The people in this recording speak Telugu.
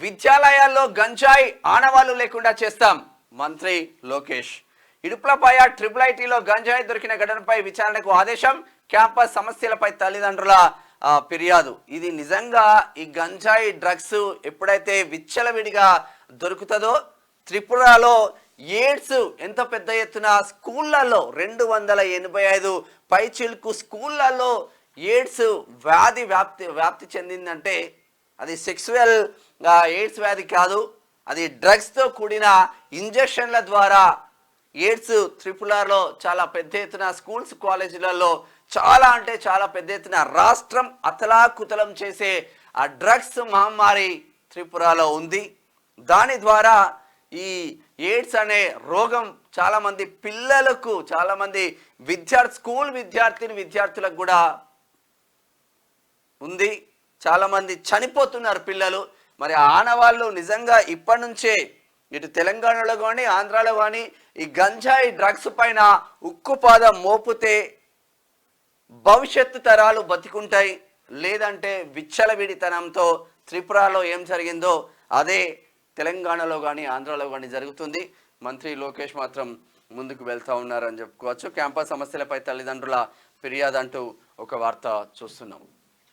విద్యాలయాల్లో గంజాయి ఆనవాళ్ళు లేకుండా చేస్తాం మంత్రి లోకేష్. ఇడుపులపాయ ట్రిపుల్ ఐటీలో గంజాయి దొరికిన ఘటనపై విచారణకు ఆదేశం క్యాంపస్ సమస్యలపై తల్లిదండ్రుల ఫిర్యాదు. ఇది నిజంగా ఈ గంజాయి డ్రగ్స్ ఎప్పుడైతే విచ్చలవిడిగా దొరుకుతుందో త్రిపురలో ఎయిడ్స్ ఎంత పెద్ద ఎత్తున స్కూళ్ళల్లో రెండు వందల ఎనభై ఐదు పైచిల్కు స్కూళ్ళల్లో ఎయిడ్స్ వ్యాధి వ్యాప్తి వ్యాప్తి చెందిందంటే అది సెక్సువల్ ఎయిడ్స్ వ్యాధి కాదు అది డ్రగ్స్తో కూడిన ఇంజెక్షన్ల ద్వారా ఎయిడ్స్ త్రిపురలో చాలా పెద్ద ఎత్తున స్కూల్స్ కాలేజీలలో చాలా అంటే చాలా పెద్ద ఎత్తున రాష్ట్రం అతలాకుతలం చేసే ఆ డ్రగ్స్ మహమ్మారి త్రిపురలో ఉంది. దాని ద్వారా ఈ ఎయిడ్స్ అనే రోగం చాలామంది పిల్లలకు చాలామంది విద్యార్థి స్కూల్ విద్యార్థిని విద్యార్థులకు కూడా ఉంది. చాలామంది చనిపోతున్నారు పిల్లలు. మరి ఆనవాళ్ళు నిజంగా ఇప్పటి నుంచే ఇటు తెలంగాణలో కానీ ఆంధ్రాలో కానీ ఈ గంజాయి డ్రగ్స్ పైన ఉక్కుపాదం మోపితే భవిష్యత్తు తరాలు బతికుంటాయి. లేదంటే విచ్చలవిడితనంతో త్రిపురలో ఏం జరిగిందో అదే తెలంగాణలో కానీ ఆంధ్రాలో కానీ జరుగుతుంది. మంత్రి లోకేష్ మాత్రం ముందుకు వెళ్తా ఉన్నారని చెప్పుకోవచ్చు. క్యాంపస్ సమస్యలపై తల్లిదండ్రుల ఫిర్యాదు అంటూ ఒక వార్త చూస్తున్నాం.